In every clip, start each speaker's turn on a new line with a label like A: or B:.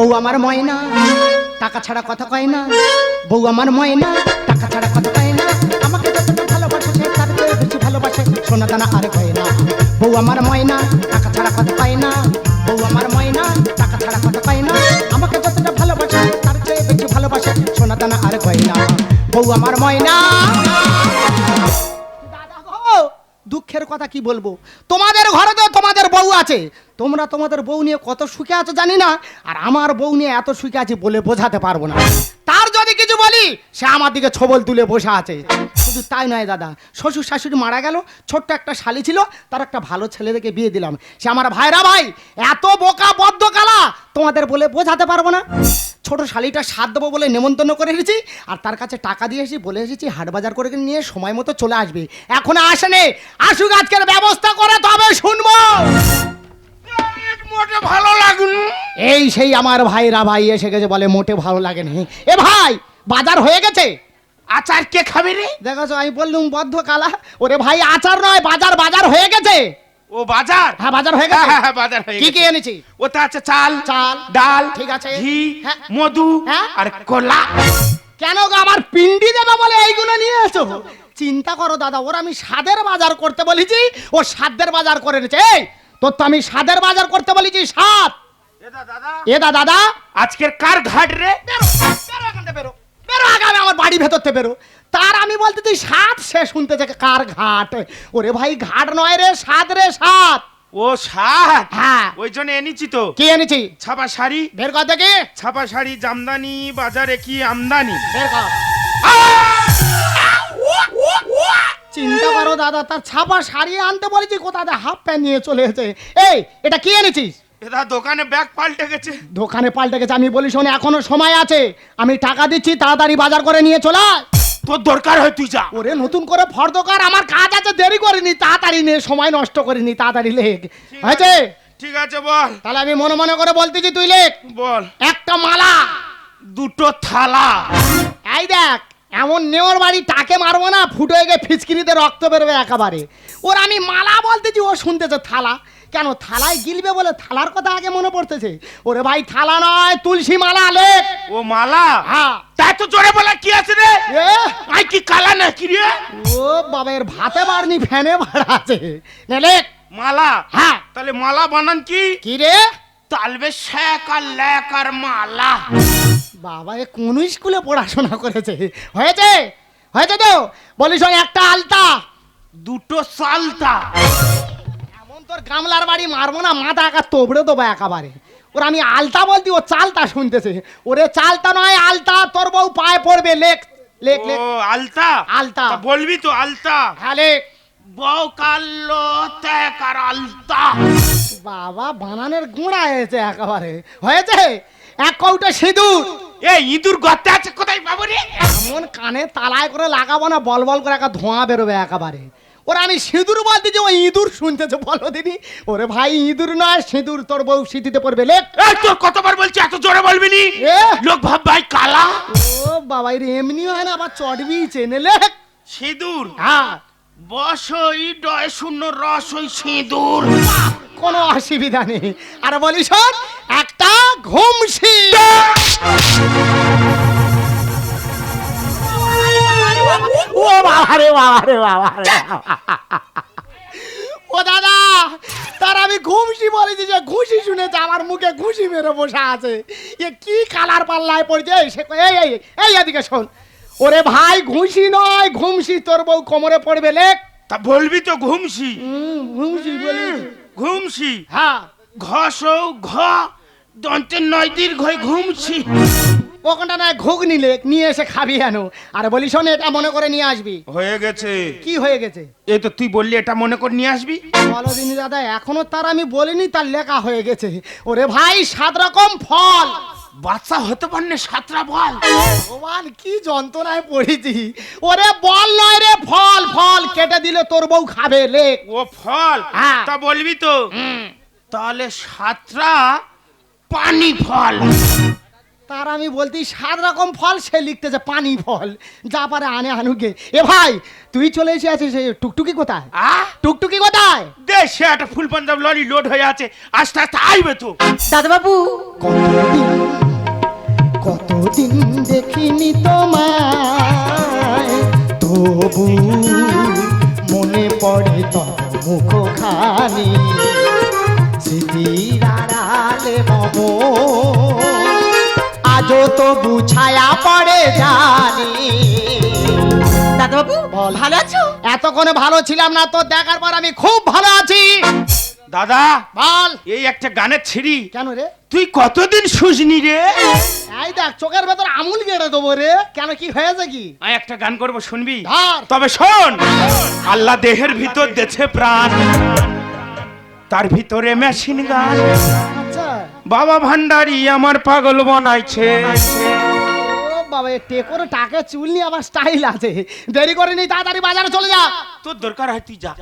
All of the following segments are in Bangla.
A: বউ আমার ময়না, টাকা ছাড়া কথা কয় না। বউ আমার ময়না, টাকা ছাড়া কথা কয় না। আমাকে যতটা ভালোবাসে সে তার চেয়ে বেশি ভালোবাসে, সোনা দানা আর কয় না। বউ আমার ময়না, টাকা ছাড়া কথা পায় না। বউ আমার ময়না, টাকা ছাড়া কথা পায় না। আমাকে যতটা ভালোবাসে তার চেয়ে বেশি ভালোবাসে, সোনা দানা আর কয় না। বউ আমার ময়না। দুঃখের কথা কি বলব? তোমাদের ঘরে তো তোমাদের বউ আছে। তোমরা তোমাদের বউ নিয়ে কত সুখে আছো জানি না, আর আমার বউ নিয়ে এত সুখে আছে বলে বোঝাতে পারব না। তার যদি কিছু বলি, সে আমার দিকে ছবল তুলে বসে আছে। শুধু তাই নয় দাদা, শ্বশুর শাশুড়ি মারা গেল, ছোট্ট একটা শালি ছিল, তার একটা ভালো ছেলে দেখে বিয়ে দিলাম। সে আমার ভাইরা ভাই, এত বোকা বদ্ধ কালা, তোমাদের বলে বোঝাতে পারব না। ছোট শালিটা সাত দেবো বলে নেমন্তন্ন করে এসেছি। আর তার কাছে টাকা দিয়ে এসেছি বলে এসেছি হাট বাজার করে নিয়ে সময় মতো চলে আসবে। এখন আসেনি আসুক আজকের ব্যবস্থা করে তবে শুনব।
B: মোটে ভালো লাগুন।
A: এই সেই আমার ভাইরা ভাই এসে গেছে বলে মোটে ভালো লাগে লাগেনি। এ ভাই বাজার হয়ে গেছে?
B: আচার কে খাবে রে?
A: দেখো আমি বললুম বদ্ধ কালা। ওরে ভাই আচার নয় বাজার বাজার হয়ে গেছে।
B: ও বাজার?
A: হ্যাঁ বাজার হয়ে গেছে।
B: হ্যাঁ, হ্যাঁ, বাজার হয়ে
A: কি। কি এনেছি?
B: ওতে আছে চাল
A: চাল,
B: ডাল
A: ঠিক আছে।
B: ঘি
A: হ্যাঁ।
B: মধু
A: হ্যাঁ।
B: আর কলা।
A: কেন গো আমার পিন্ডি দেবে বলে এইগুলো নিয়ে এসো? চিন্তা করো দাদা ওর আমি স্বাদের বাজার করতে বলেছি ও সাদের বাজার করে এনেছে। এই তোর তো আমি স্বাদের বাজার করতে বলেছি সাত
B: দাদা।
A: এ দা দাদা।
B: আজকের কার ঘাট রে?
A: বেরো বেরো এখান থেকে বেরো। বেরো আগামী আমার বাড়ি ভেতর থেকে বেরো। তার আমি বলতে তুই সাত সে শুনতে থেকে কার ঘাট। ওরে ভাই ঘাট নয় রে সাত রে সাত।
B: ও সাত?
A: হ্যাঁ।
B: ওই জন্য এনেছি তো।
A: কি এনেছি?
B: ছাপা শাড়ি।
A: বের কর দেখি।
B: ছাপা শাড়ি জামদানি বাজারে কি আমদানি?
A: বের কর। চিন্তা করো দাদা তার ছাপা শাড়ি আনতে বলেছি কোথাতে হাফ প্যান্ট নিয়ে চলে এসেছে? এই এটা কি এনেছিস?
B: এটা দোকানে ব্যাগ পাল্টে গেছে।
A: দোকানে পাল্টে গেছে আমি বলি শোনে এখনও সময় আছে। আমি টাকা দিচ্ছি তাড়াতাড়ি বাজার করে নিয়ে চলে।
B: তোর দরকার হয় তুই যা।
A: ওরে নতুন করে ফর্দকার আমার কাজ আছে দেরি করিনি তাড়াতাড়ি নে সময় নষ্ট করিনি তাড়াতাড়ি লেখ। হয়েছে
B: আছে, ঠিক আছে বল।
A: তাহলে আমি মনে মনে করে বলতেছি তুই লেখ।
B: বল।
A: একটা মালা।
B: দুটো থালা।
A: এই দেখ এমন নেওয়ার বাড়ি টাকে মারবো না ফুটো গিয়ে ফিচকিরিতে রক্ত বেরোবে একেবারে। ওর আমি মালা বলতেছি ও শুনতেছে থালা। কেন থালায় গিলবে বলে থালার কথা আগে মনে পড়তেছে? ওরে ভাই থালা নয় তুলসী মালা লেখ
B: ও মালা?
A: হ্যাঁ।
B: তাই তো জোরে বলা কি আছে রে?
A: এ?
B: আই কি কালা না কি রে?
A: ও বাবার ভাতে বাড়নি ফ্যানে ভাড়া আছে। নে লেখ
B: মালা?
A: হ্যাঁ।
B: তাহলে মালা বানান কি?
A: কি রে?
B: তালবে শেখ আর লেক আর মালা।
A: বাবা এ কোন স্কুলে পড়াশোনা করেছে? হয়েছে? হয়েছে তো? বলিস একটা আলতা।
B: দুটো সালতা।
A: তোর গামলার বাড়ি মারবো না মাথা একা তোবড়ে দেবো একেবারে। ওর আমি আলতা বলতি ও চালতা শুনতেছে। ওরে চালতা নয় আলতা তোর বউ পায়ে পড়বে লেখ লেখ লেখ।
B: আলতা?
A: আলতা।
B: বলবি তো আলতা?
A: হ্যাঁ লেখ।
B: বউ কালো ত্যাগ আর আলতা।
A: বাবা বানানের গুঁড়া হয়েছে একেবারে। হয়েছে? এক কৌটা সিঁদুর।
B: এ ইঁদুর গর্তে আছে কোথায় পাবো রে
A: এমন কানে তালায় করে লাগাবো না বল বল করে একা ধোঁয়া বেরোবে একেবারে। ওরা আমি সিঁদুর বলতে যে ওই ইঁদুর শুনতেছে বলো দিদি। ওরে ভাই ইঁদুর না সিঁদুর তোর বউ সিঁথিতে পড়বে। লেখ।
B: এই তোর কতবার বলছি এত জোরে বলবি নি?
A: এ?
B: লোক ভাব ভাই কালা।
A: ও বাবা এর এমনি হয় না আবার চটবি চেনে লেখ।
B: সিঁদুর?
A: হ্যাঁ।
B: বসই ডয় শূন্য রসই সিঁদুর।
A: কোনো অসুবিধা নেই। আর বলি শোন একটা ঘুমসি ও বাবা রে বাবা রে বাবা রে ও দাদা তার আমি ঘুমসি বলেছি যে ঘুষি শুনেছে আমার মুখে ঘুষি মেরে বসে আছে। এ কি কালার পাল্লায় পড়ছে? সে এই এই এই এদিকে শোন। ওরে ভাই ঘুষি নয় ঘুমসি তোর বউ কোমরে পড়বে লেখ।
B: তা বলবি তো ঘুমসি?
A: হুম, ঘুমসি বলি
B: ঘুমসি?
A: হ্যাঁ।
B: ঘসৌ ঘ দন্তের নয় দীর্ঘ ঘুমছি
A: ওখানটা নয় ঘুগনি লেক নিয়ে এসে খাবি কেন? আর বলি শোন এটা মনে করে নিয়ে আসবি।
B: হয়ে গেছে।
A: কি হয়ে গেছে?
B: এই তো তুই বললি এটা মনে করে নিয়ে আসবি?
A: বলো দিনি দাদা এখনও তার আমি বলিনি তার লেখা হয়ে গেছে। ওরে ভাই সাত রকম ফল।
B: বাচ্চা হতে পারলে সাতটা বল
A: ভগবান কি যন্ত্রণায় পড়েছি। ওরে বল নয় রে ফল ফল কেটে দিলে তোর বউ খাবে লেখ
B: ও ফল?
A: হ্যাঁ।
B: তা বলবি তো? তাহলে সাতটা পানি ফল।
A: তার আমি বলতে সাত রকম ফল সে লিখতেছে পানি ফল যা পারে আনে আনুকে এ ভাই তুই চলে এসে আছিস এ টুকটুকি কোথায়?
B: আ?
A: টুকটুকি কোথায়?
B: দেশে একটা ফুল পাঞ্জাব লরি লোড হয়ে আছে। আস্তে আস্তে আইবে তো।
C: দাদাবাবু।
A: কতদিন কতদিন দেখিনি তোমায় তবু মনে পড়ে তব মুখখানি। স্মৃতির আড়ালে মম তবু ছায়া পড়ে জানি।
C: দাদাবাবু
A: বল।
C: ভালো আছো?
A: এতক্ষণে ভালো ছিলাম না তো দেখার পর আমি খুব ভালো আছি।
B: দাদা
A: বল।
B: এই একটা গানের ছিড়ি।
A: কেন রে?
B: তুই কতদিন শুসনি রে?
A: এই দেখ চোখের ভেতর আমুল গেড়ে দেবো রে। কেন কি হয়েছে কি?
B: আমি একটা গান করব শুনবি? তবে শোন আল্লাহ দেহের ভিতর দেছে প্রাণ। তার ভিতরে মেশিন গান। বাবা ভান্ডারি আমার পাগল বানাইছে।
A: ও বাবা এ টেকোর টাকে চুল নিয়ে আবার স্টাইল আছে। দেরি করে নি তাড়াতাড়ি বাজারে চলে যা।
B: তোর দরকার হয় তুই যা।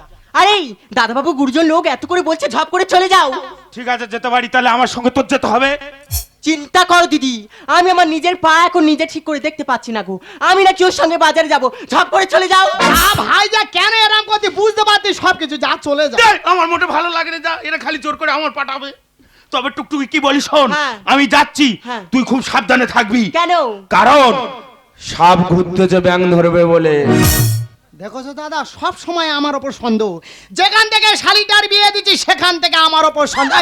C: আরে দাদাবাবু গুরুজন লোক এত করে বলছে ঝপ করে চলে যাও।
B: ঠিক আছে যেতে পারি তাহলে আমার সঙ্গে তোর যেতে হবে।
C: চিন্তা করো দিদি আমি আমার নিজের পা এখন নিজে ঠিক করে দেখতে পাচ্ছি না গো। আমি নাকি ওর সঙ্গে বাজারে যাব। ঝপ করে চলে যাও।
A: আ ভাই যা কেন এরম করতে? বুঝতে পারতি সব কিছু যা চলে যা।
B: আমার মোটে ভালো লাগে না যা। এরা খালি জোর করে আমার পাঠাবে। তবে টুকটুকি কি বলি শোন?
C: হ্যাঁ।
B: আমি যাচ্ছি।
C: হ্যাঁ।
B: তুই খুব সাবধানে থাকবি।
C: কেন?
B: কারণ সাপ ঘুরতেছে ব্যাং ধরবে বলে।
A: দেখো তো দাদা সব সময় আমার ওপর সন্দেহ। যেখান থেকে শালিটার বিয়ে দিচ্ছি সেখান থেকে আমার ওপর সন্দেহ।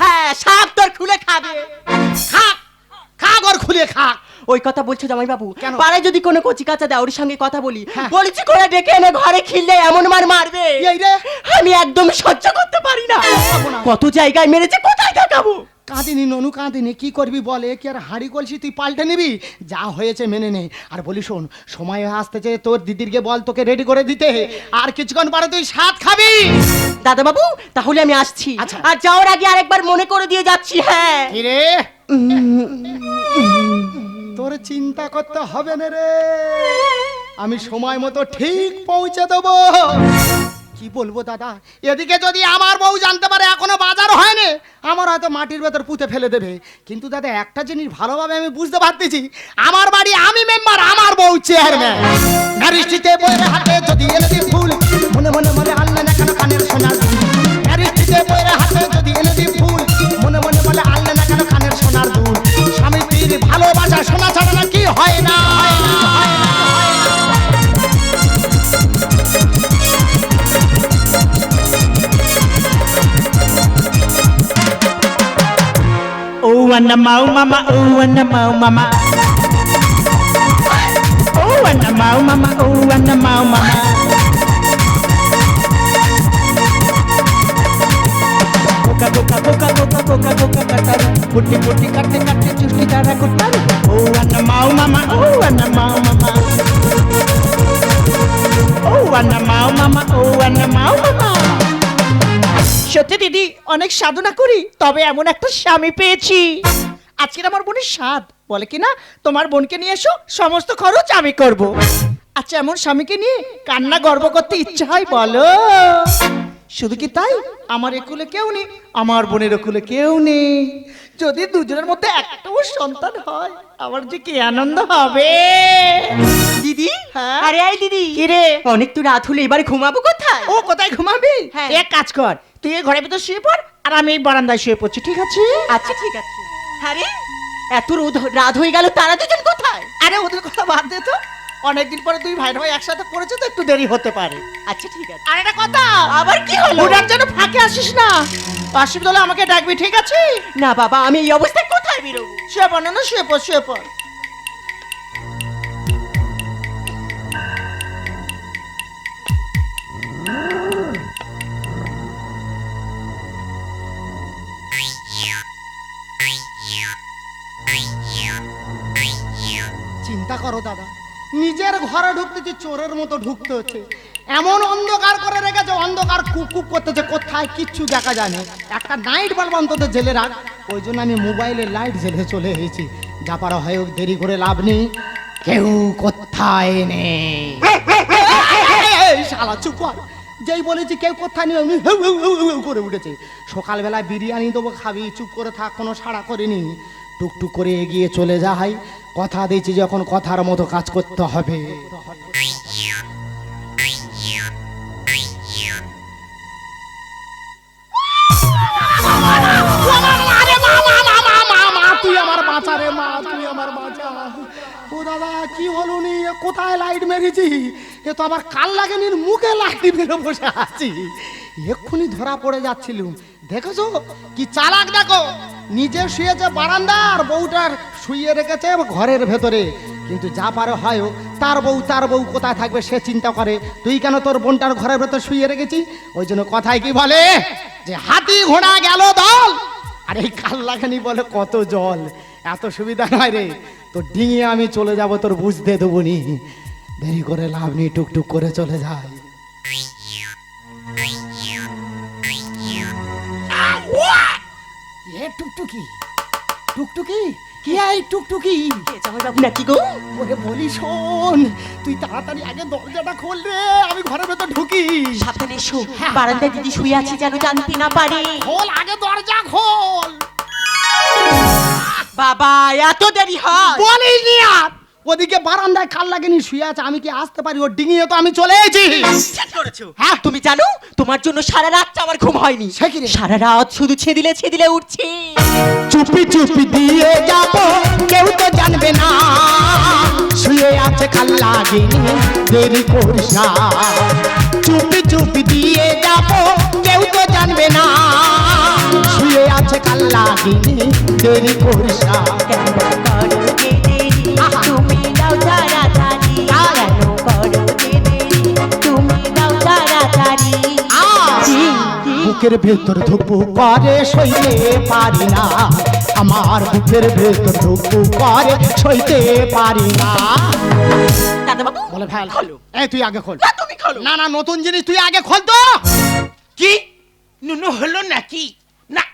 C: হ্যাঁ সাপ তোর খুলে খাবে।
A: খাক খাক ওর খুলে খাক।
C: ওই কথা বলছো জামাই বাবু
A: কেন?
C: পাড়ায় যদি কোনো কচি কাঁচা দেয় ওর সঙ্গে কথা বলি
A: হ্যাঁ।
C: বলেছি করে ডেকে এনে ঘরে খিললে এমন মার মারবে।
A: এই রে।
C: আমি একদম সহ্য করতে পারি না। কত জায়গায় মেরেছে কোথায় দেখাবো?
A: কাঁদিনি ননু কাঁদিনি কি করবি বলে? কি আর হাঁড়ি কলসি তুই পাল্টে নিবি? যা হয়েছে মেনে নে। আর বলি শোন সময় আসতেছে তোর দিদিরকে বল তোকে রেডি করে দিতে। আর কিছুক্ষণ পরে তুই সাত খাবি।
C: দাদা বাবু তাহলে আমি আসছি।
A: আচ্ছা।
C: আর যাওয়ার আগে আরেকবার মনে করে দিয়ে যাচ্ছি হ্যাঁ।
A: কিরে? তোর চিন্তা করতে হবে না রে। আমি সময় মতো ঠিক পৌঁছে দেবো। কি বলব দাদা? এদিকে যদি আমার বউ জানতে পারে এখনও বাজার হয়নি, আমার হয়তো মাটির ভেতর পুঁতে ফেলে দেবে। কিন্তু দাদা, একটা জিনিস ভালোভাবে আমি বুঝতে পারতেছি, আমার বাড়ি আমি মেম্বার আমার বউ চেয়ারম্যান ম্যারিস্ট্রিতে বইয়ের হাতে যদি এনে ফুল, মনে মনে মনে হয় না হয় না, হয় না, হয় না।
D: Oh, and a mau mama, oh, and a mau mama. সত্যি দিদি, অনেক সাধনা করি, তবে এমন একটা স্বামী পেয়েছি। আজকের আমার বোনের স্বাদ, বলে কিনা তোমার বোনকে নিয়ে এসো, সমস্ত খরচ আমি করব। আচ্ছা এমন স্বামীকে নিয়ে কান্না গর্ব করতে ইচ্ছা হয়, বলো। শুধু কি তাই? আমার একুলে কেউ নেই আমার বোনের একুলে কেউ নেই। যদি দুজনের মধ্যে একটাও সন্তান হয় আমার যে কি আনন্দ হবে?
C: দিদি?
D: হ্যাঁ?
C: আরে আই দিদি।
D: রে?
C: অনেক তো রাত হলে এবারে ঘুমাবো কোথায়?
D: ও কোথায় ঘুমাবি?
C: হ্যাঁ।
D: এক কাজ কর তুই এই ঘরের ভিতর শুয়ে পড় আর আমি এই বারান্দায় শুয়ে পড়ছি ঠিক আছে?
C: আচ্ছা ঠিক আছে। আরে এত রোদ রাত হয়ে গেল তারা দুজন কোথায়?
D: আরে ওদের কথা বাদ দে তো। অনেকদিন পরে দুই ভাই ভাই একসাথে করেছে তো একটু দেরি হতে পারে।
C: আচ্ছা ঠিক আছে।
D: আর একটা কথা
C: আবার কি হলো?
D: ওটার জন্য ফাঁকে আসিস না। অসুবিধা হলে আমাকে ডাকবি ঠিক আছে?
C: না বাবা আমি এই অবস্থায় কোথায় বেরোবো?
D: শুয়ে পড় না শুয়ে পড় শুয়ে পড়।
A: চিন্তা করো দাদা। নিজের ঘরে ঢুকতেছে চোরের মতো ঢুকতে হচ্ছে। এমন অন্ধকার করে রেখেছে, অন্ধকার কুকুক করতেছে, কোথায় কিচ্ছু দেখা যায় না। একটা নাইট বাল্ব অন্তত জেলে রাখ। ওই জন্য আমি মোবাইলে লাইট জেলে চলে এসেছি। যা পারা হয় দেরি করে লাভ নেই। কেউ কোথায় নেই? শালা, চুপ। যেই বলেছি কেউ কোথায় নেই অমনি হেউ হেউ হেউ করে উঠেছে। সকালবেলা বিরিয়ানি দেবো খাবি, চুপ করে থাক, কোনো সাড়া করিনি। টুকটুক করে এগিয়ে চলে যায়। কথা দিয়েছি যখন কথার মতো কাজ করতে হবে। হলো কোথায় লাইট মেরেছি? এ তো কাল মুখে বসে আছি। এক্ষুনি ধরা পড়ে যাচ্ছিলুম। দেখেছ? কি চালাক দেখো? নিজে শুয়েছে বারান্দার বউটার শুয়ে রেখেছে ঘরের ভেতরে। কিন্তু যা পারে হয় তার বউ তার বউ কোথায় থাকবে সে চিন্তা করে। তুই কেন তোর বোনটার ঘরের ভেতর শুয়ে রেখেছি? ওই জন্য কথায় কি বলে? যে হাতি ঘোড়া গেল দল। আর এই কাল লাগানি বলে কত জল। এত সুবিধা নয় রে। তোর ডিঙে আমি চলে যাব তোর বুঝতে দেবো নি। দেরি করে লাভ নেই, টুকটুক করে চলে যায় টুকটুকি। টুকটুকি? কি আই টুকটুকি?
C: নাকি গো?
A: ওরে বলি শোন তুই তাড়াতাড়ি আগে দরজাটা খোল রে আমি ঘরের ভেতর ঢুকি।
C: সাবধানে এসো বারান্দায় দিদি শুয়ে আছে যেন জানতে না পারে।
A: খোল আগে দরজা খোল।
C: বাবা এত দেরি হয়।
A: বলিস নি আর। ওদিকে বারান্দায় কাল লাগেনি শুয়ে আছে আমি কি আসতে পারি? ওর ডিঙিয়ে তো আমি চলে এসেছি। হ্যাঁ।
C: তুমি জানো তোমার জন্য সারা রাত আমার ঘুম হয়নি? সারা রাত শুধু ছেদিলে ছেদিলে উঠছে।
A: চুপি চুপি দিয়ে যাব কেউ তো জানবে না। শুয়ে আছে কাল লাগেনি দেরি করিস না। চুপি চুপি দিয়ে যাব কেউ তো জানবে না। শুয়ে আছে কাল লাগেনি দেরি করিস না। বুকের ভেতর ধুপু করে সইতে পারি না। আমার বুকের ভেতর ধুপু করে সইতে পারি না। বলে ফেল
C: খোলো।
A: এই তুই আগে খোল।
C: না, তুমি খোলো।
A: না না নতুন জিনিস তুই আগে খোল তো।
B: কি? নুনু হলো নাকি? না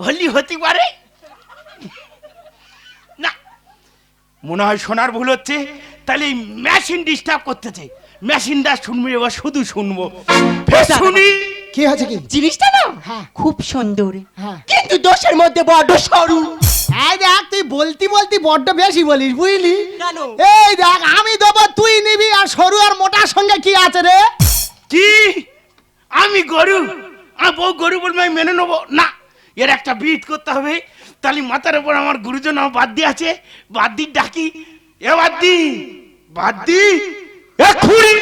B: হলি হতে পারে? না। মনে হয় শোনার ভুল হচ্ছে। তাহলে মেশিন ডিস্টার্ব করতেছে। মেশিনটা শুনব এবার শুধু শুনব। শুনি।
A: কি হয়েছে কি
C: জিনিসটা না?
A: হ্যাঁ।
C: খুব সুন্দর।
A: হ্যাঁ।
C: কিন্তু দোষের মধ্যে বড্ড সরু।
A: এই দেখ তুই বলতি বলতি বড্ড বেশি বলিস বুঝলি? এই দেখ আমি দেবো তুই নিবি আর সরু আর মোটার সঙ্গে কি আছে রে?
B: কি? আমি গরু? আর বউ গরু বলবে আমি মেনে নেব। না এর একটা বিট করতে হবে। তাহলে মাথার উপর আমার গুরুজন আমার বাদ দিয়ে আছে। বাদ দি ডাকি। এ বাদ দি। বাদ দি। এ খুড়ি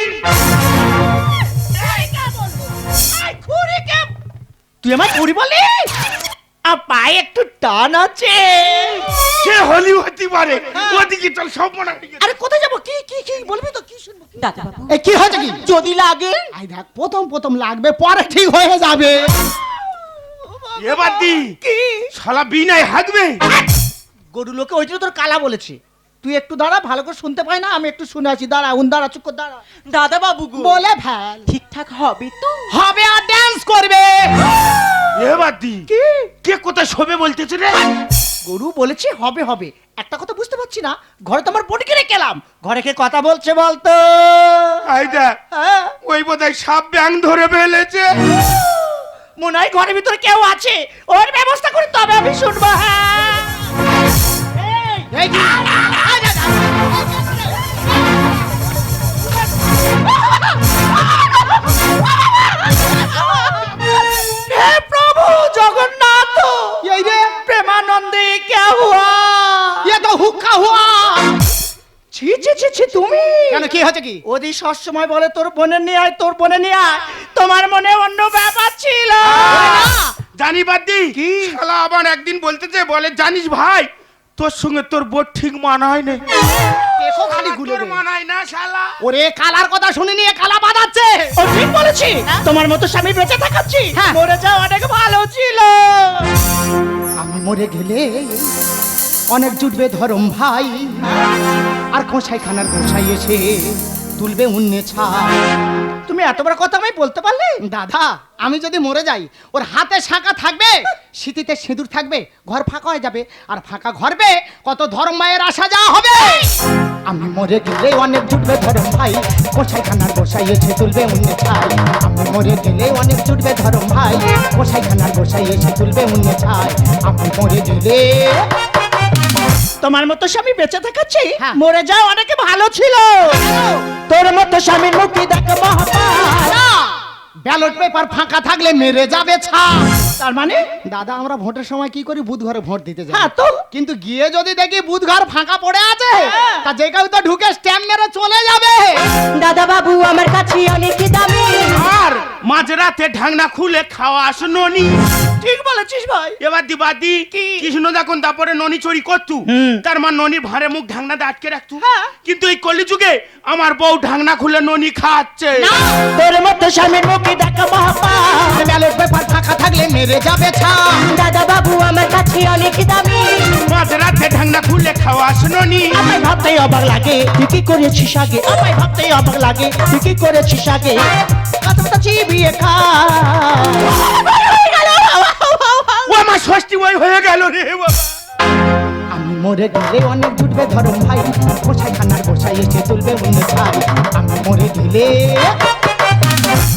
D: তুই আমার পরি বলে? আর পায়ে একটু টান আছে।
B: সে হলি হতে পারে। ওদিকে চল সব মনে
D: আরে কোথায় যাব? কি কি কি? বলবি তো কি শুনব?
C: দাদা বাবু।
A: এই কি হয়েছে কি?
C: যদি লাগে।
A: আই দেখ প্রথম প্রথম লাগবে পরে ঠিক হয়ে যাবে।
B: এ বাদ দি।
D: কি?
B: শালা বিনায় হাঁকবে
D: গরু লোকে ওইটা তোর কালা বলেছে। তুই একটু দাঁড়া ভালো করে শুনতে পাই না আমি একটু শুনে আছি দাঁড়া উন দাঁড়া চুপ দাঁড়া।
C: দাদা বাবু
A: বলে ফেল।
C: ঠিকঠাক হবে তো।
A: হবে আর ড্যান্স করবে।
B: এ বাদ দি।
D: কি?
B: কে কোথায় শোবে বলতেছে রে?
D: গরু বলেছে হবে হবে। একটা কথা বুঝতে পারছি না ঘরে তো আমার বোনকে রেখে এলাম ঘরে কে কথা বলছে বলতো?
B: আই দেখ
D: হ্যাঁ?
B: ওই বোধহয় সাপ ব্যাং ধরে ফেলেছে।
D: মনে হয় ঘরের ভিতরে কেউ আছে। ওর ব্যবস্থা করে তবে আমি শুনব হ্যাঁ। এই, ছি ছি ছি ছি তুমি!
A: কেন কি হয়েছে কি?
D: ওদি সবসময় বলে তোর বোনের নিয়ে আয় তোর বোনের নিয়ে আয়। তোমার মনে অন্য ব্যাপার ছিল।
B: জানি বাদ্দি কি? শালা আবার একদিন বলতেছে বলে জানিস ভাই তোর সঙ্গে তোর বোর ঠিক মানায় না।
A: দেখো খালি গুলো
B: মানায় না শালা।
A: ওরে কালার কথা শুনে নিয়ে কালা বাঁধাচ্ছে
D: ও ঠিক বলেছি। তোমার মতো স্বামী বেঁচে থাকাচ্ছি।
A: হ্যাঁ।
D: মরে যাওয়া অনেক ভালো ছিল।
A: আমি মরে গেলে অনেক জুটবে ধরম ভাই। আর গোসাই খানার গোসাই এসে তুলবে উন্নে ছাই।
D: তুমি এত বড় কথা আমি বলতে পারলে?
A: দাদা, আমি যদি মরে যাই, ওর হাতে শাঁখা থাকবে স্মৃতিতে সিঁদুর থাকবে, ঘর ফাঁকা হয়ে যাবে, আর ফাঁকা ঘরবে, কত ধর্ম মায়ের আসা যাওয়া হবে। আমি মরে গেলে অনেক জুটবে ধরম ভাই গোসাই খানার গোসাই এসে তুলবে উন্নে ছাই। আমি মরে গেলে অনেক জুটবে ধরম ভাই গোসাই খানার গোসাই এসে তুলবে উন্নে ছাই। আমি মরে গেলে
D: তোমার মতো স্বামী বেঁচে থাকাচ্ছি
A: হ্যাঁ।
D: মরে যাও অনেকে ভালো ছিল। তোর মতো স্বামীর মুক্তি দেখ
A: ব্যালট পেপার ফাঁকা থাকলে মেরে যাবে ছা।
D: তার মানে?
A: দাদা আমরা ভোটের সময় কি করি? বুধ ঘরে ভোট দিতে যাই।
D: হ্যাঁ তো?
A: কিন্তু গিয়ে যদি দেখি বুধ ঘর ফাঁকা পড়ে আছে
D: হ্যাঁ।
A: তা যে কেউ তো ঢুকে স্ট্যাম্প মেরে চলে যাবে।
C: দাদা বাবু আমার কাছে অনেক দামি।
B: আর মাঝরাতে ঢাকনা খুলে খাওয়া আসো ননি
D: ঠিক বলেছিস ভাই
B: এবার দিবাদি কৃষ্ণ দেখুন তারপরে ননি চুরি করতু
D: হুম।
B: তার মা ননির ভারে মুখ ঢাকনা দিয়ে আটকে রাখতু
D: হ্যাঁ।
B: কিন্তু এই কলিযুগে আমার বউ ঢাকনা খুলে ননি খাচ্ছে
D: তোর মতো স্বামীর মুক্তি দেখ মহাপাল
A: ব্যালট পেপার ফাঁকা থাকলে মেরে যাবে ছা
C: দাদা বাবু আমার কাছে অনেক দামি
B: মাঝরাতে ঢাকনা খুলে খাওয়া আসো ননি
D: আমায় ভাবতেই অবাক লাগে তুই কি করেছিস আগে আমায় ভাবতেই অবাক লাগে তুই কি করেছিস আগে কথা চিবিয়ে খা
B: আমার ষষ্ঠী বই হয়ে গেল রে বাবা।
A: আমি মরে গেলে অনেক জুটবে ধরম ভাই। গোসাই খানার গোসাই এসে তুলবে অন্য ছাই আমি মরে গেলে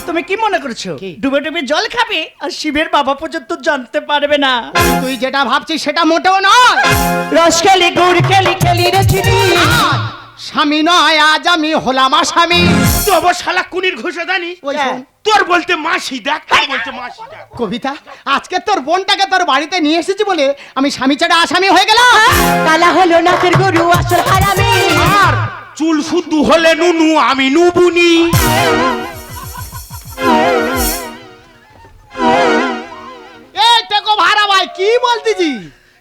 D: তুমি কি মনে করছ? ডুবে ডুবে জল খাবে আর শিবের বাবা পর্যন্ত জানতে পারবে না।
A: তুই যেটা ভাবছিস সেটা মোটেও নয়।
D: রস খেলি গুড় খেলি খেলি রে চিনি
A: স্বামী নয় আজ আমি হলাম আসামি।
B: তো অবর শালা কুনির ঘুষে জানি?
A: ওই শোন,
B: তোর বলতে মাসি দেখ তোর বলতে মাসি দেখ।
A: কবিতা আজকে তোর বোনটাকে তোর বাড়িতে নিয়ে এসেছি বলে আমি স্বামী ছেড়ে আসামি হয়ে গেলাম।
C: কালা হলো নাচের গরু আসল হারামি।
B: আর চুল শুদ্ধ হলে নুনু আমি নুবুনি।
A: এই টেকো ভাড়া ভাই কি বলতেছি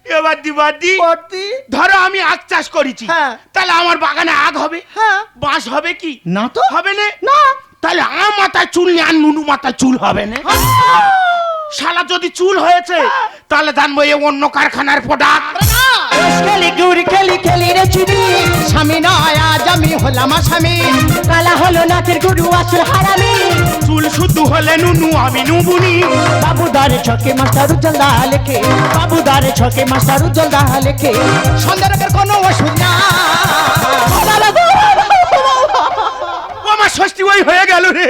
B: এবার দিবাদি
D: করতি
B: ধরো আমি আখ চাষ করেছি।
D: হ্যাঁ।
B: তাহলে আমার বাগানে আগ হবে।
D: হ্যাঁ।
B: বাঁশ হবে কি?
D: না তো।
B: হবে না? না। তাহলে আম মাথায় চুল নেই আর নুনু মাথায় চুল হবে না? শালা যদি চুল হয়েছে তাহলে জানব এ অন্য কারখানার প্রোডাক্ট।
D: খেলি গুড় খেলি খেলি রে চিনি
A: স্বামী নয় আজ আমি হলাম আসামি।
C: কালা হলো নাচের গরু আসল হারামি।
B: চুল শুদ্ধ হলে নুনু আমি নুবুনি
D: বাবুদারে ছকে মাস্টার উজ্জ্বল দা লেখে। বাবুদারে ছকে মাস্টার উজ্জ্বল দা লেখে।
A: সন্দেহের কোনো ওষুধ না।
B: আমার ষষ্ঠী ওই হয়ে গেল রে।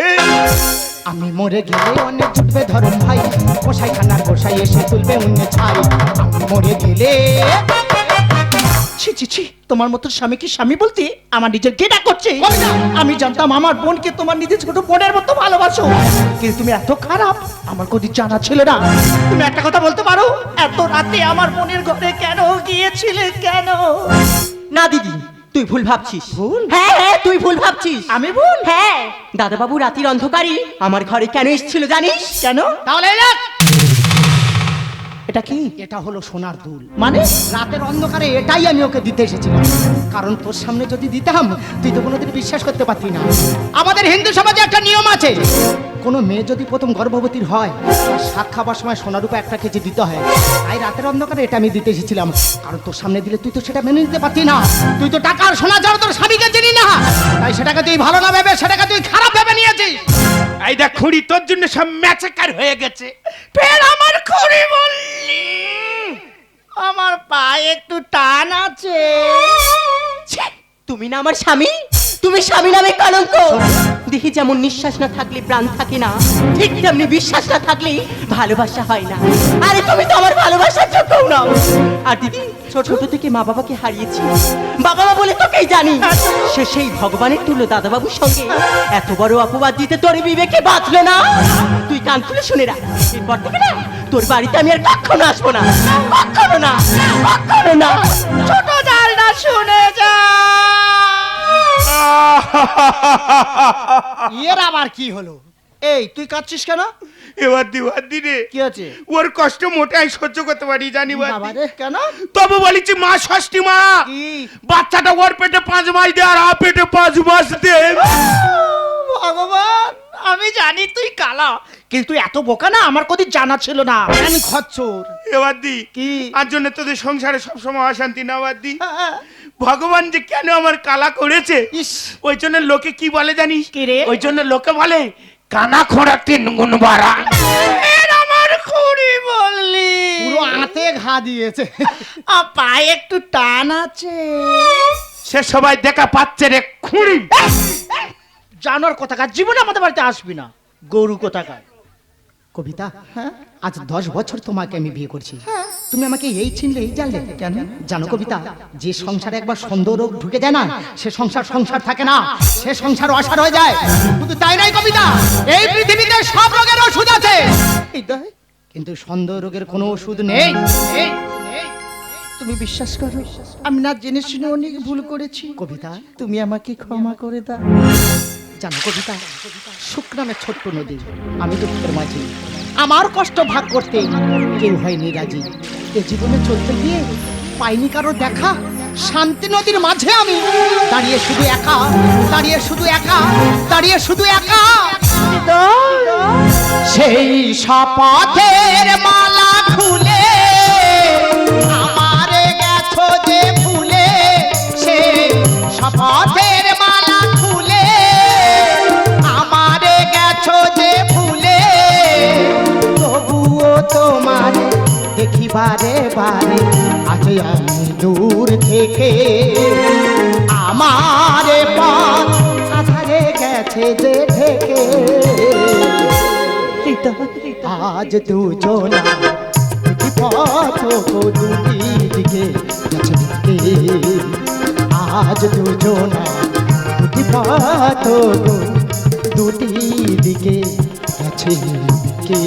A: আমি মরে গেলে অনেক জুটবে ধরম ভাই। গোসাই খানার গোসাই এসে তুলবে অন্য ছাই। আমি মরে গেলে
D: ছি ছি ছি, তোমার মতো স্বামীকে স্বামী বলতে আমার নিজের গেটা করছে? আমি জানতাম আমার বোনকে তোমার নিজের ছোট বোনের মতো ভালোবাসো। কিন্তু তুমি এত খারাপ, আমার কোনদিন জানা ছিল না। তুমি একটা কথা বলতে পারো? এত রাতে আমার বোনের ঘরে কেন গিয়েছিলে কেন?
C: না, দিদি তুই ভুল ভাবছিস। ভুল? হ্যাঁ হ্যাঁ তুই ভুল ভাবছিস।
D: আমি ভুল?
C: হ্যাঁ। দাদা বাবু রাতির অন্ধকারই আমার ঘরে কেন এসেছিল জানিস?
D: কেন?
A: তাহলে
D: এটা কি?
A: এটা হলো সোনার দুল।
D: মানে?
A: রাতের অন্ধকারে এটাই আমি ওকে দিতে এসেছিলাম। কারণ তোর সামনে যদি দিতাম তুই তো কোনোদিন বিশ্বাস করতে পারতি না। আমাদের হিন্দু সমাজে একটা নিয়ম আছে। কোনো মেয়ে যদি প্রথম গর্ভবতীর হয় তার সাত খাবার সময় সোনারূপা একটা কেজি দিতে হয়। তাই রাতের অন্ধকারে এটা আমি দিতে এসেছিলাম। কারণ তোর সামনে দিলে তুই তো সেটা মেনে নিতে পারতি না। তুই তো টাকার সোনা ছাড়া তোর স্বামীকে চিনি না। তাই সেটাকে তুই ভালো না ভেবে সেটাকে তুই খারাপ ভেবে নিয়েছিস।
B: এই দেখ খুঁড়ি তোর জন্য সব ম্যাচেকার হয়ে গেছে।
D: ফের আমার খড়ি বললি? আমার পায়ে একটু টান আছে।
C: ছি, তুমি না আমার স্বামী? তুমি স্বামী নামে কলঙ্ক। দেখি যেমন নিঃশ্বাস না থাকলে প্রাণ থাকে না ঠিক তেমনি বিশ্বাস না থাকলে ভালোবাসা হয় না। আরে তুমি তো আমার ভালোবাসার যোগ্যও নাও। আর দিদি ছোট ছোট থেকে মা বাবাকে হারিয়েছি। বাবা মা বলে তোকেই জানি। সে সেই ভগবানের তুল্য দাদাবাবুর সঙ্গে এত বড় অপবাদ দিতে তোর বিবেকে বাঁচলো না। তুই কান খুলে শুনে রাখ। এরপর থেকে না তোর বাড়িতে আমি আর কখনো আসব না। কখনো না কখনো না।
D: ছোট জালটা শুনে যা।
A: এর আবার কি হলো?
D: এই তুই কাঁদছিস কেন?
B: এবার দিবার দিনে
D: কি আছে?
B: ওর কষ্ট মোটাই সহ্য করতে পারি জানি
A: বাবা রে
D: কেন?
B: তবু বলেছি মা ষষ্ঠী মা বাচ্চাটা ওর পেটে পাঁচ মাস দে আর আ পেটে পাঁচ মাস দে।
D: ভগবান আমি জানি তুই কালা কিন্তু এত বোকা না আমার কোনদিন জানা ছিল না।
A: আমি খচ্চর।
B: এবার দি
D: কি?
B: আর জন্য তোদের সংসারে সবসময় অশান্তি না বাদ দি
D: হ্যাঁ।
B: ভগবান যে কেন আমার কালা করেছে? ওই জন্য লোকে কি বলে জানিস?
D: কি রে?
B: ওই জন্য লোকে বলে কানা খোঁড়া তিন গুণ বাড়া।
D: আমার খুঁড়ি বললি।
A: পুরো আতে ঘা দিয়েছে।
D: পায়ে একটু টান আছে।
B: সে সবাই দেখা পাচ্ছে রে খুঁড়ি।
D: জানোর কোথাকার? জীবনে আমাদের বাড়িতে আসবি না। গরু কোথাকার?
A: কবিতা আজ দশ বছর তোমাকে আমি বিয়ে করছি। তুমি আমাকে এই চিনলে এই জানলে? কেন? জানো কবিতা যে সংসারে একবার সুন্দর রোগ ঢুকে যায় না সে সংসার সংসার থাকে না সে সংসার অসার হয়ে যায়। কিন্তু তাই নয় কবিতা এই পৃথিবীতে সব রোগের ওষুধ আছে। কিন্তু সন্দেহ রোগের কোনো ওষুধ নেই।
D: তুমি বিশ্বাস করো আমি না জেনে শুনে অনেক ভুল করেছি।
A: কবিতা?
D: তুমি আমাকে ক্ষমা করে দাও।
A: জানো কবিতা সুখ নামে ছোট্ট নদী, আমি দুঃখের মাঝি। আমার কষ্ট ভাগ করতে কেউ হয়নি রাজি। এ জীবনে চলতে গিয়ে পাইনি কারও দেখা। শান্তি নদীর মাঝে আমি দাঁড়িয়ে শুধু একা, দাঁড়িয়ে শুধু একা, দাঁড়িয়ে শুধু একা। সেই শপথের মালা খুলে আমারে গেছো যে ভুলে সেই শপথের দেখিবারে বারে আজ আমি দূর থেকে। আমার পথ আধারে গেছে যে থেকে আজ দুজনা দুটি পথ গো দিকে গেছে আজ দুজনা দুটি পথ দুটি দিকে গেছে দিকে